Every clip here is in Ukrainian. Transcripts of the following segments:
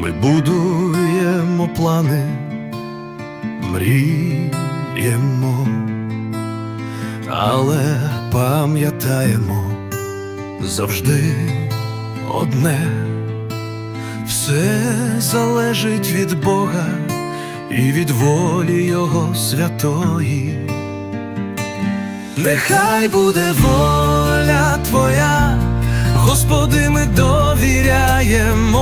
Ми будуємо плани, мріємо, але пам'ятаємо завжди одне, все залежить від Бога і від волі Його святої. Нехай буде воля Твоя, Господи, ми довіряємо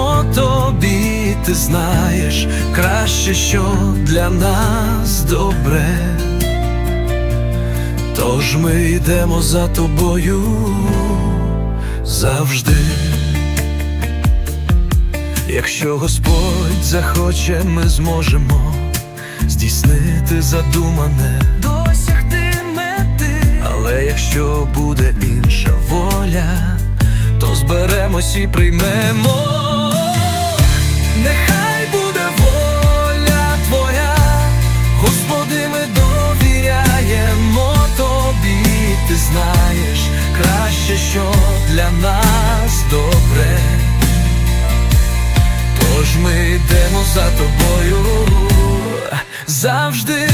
ти знаєш краще, що для нас добре. Тож ми йдемо за тобою завжди. Якщо Господь захоче, ми зможемо здійснити задумане, досягти мети. Але якщо буде інша воля, то зберемось і приймемо. Нехай буде воля Твоя, Господи, ми довіряємо Тобі, ти знаєш краще, що для нас добре. Тож ми йдемо за тобою завжди.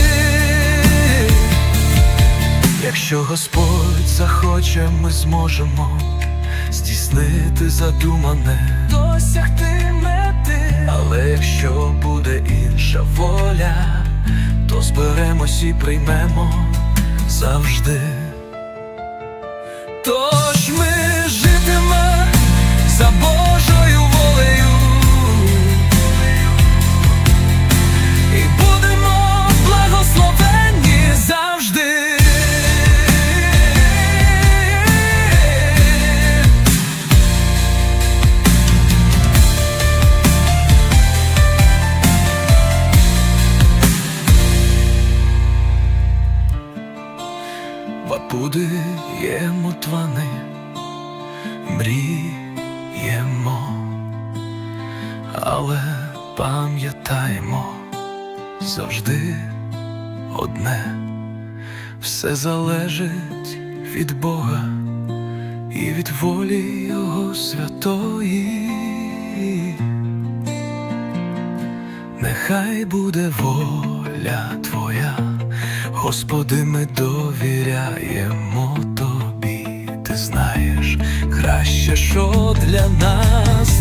Якщо Господь захоче, ми зможемо здійснити задумане, досягти. Але якщо буде інша воля, то зберемось і приймемо завжди. Побудуємо твани, мріємо, але пам'ятаємо завжди одне, все залежить від Бога і від волі Його святої. Нехай буде воля Твоя, Господи, ми довіряємо Тобі, ти знаєш краще, що для нас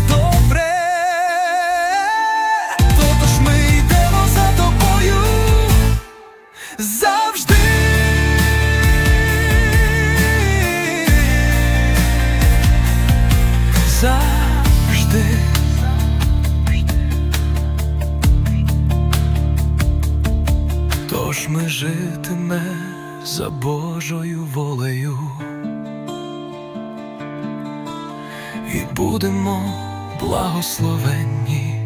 ми житиме за Божою волею і будемо благословенні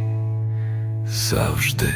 завжди.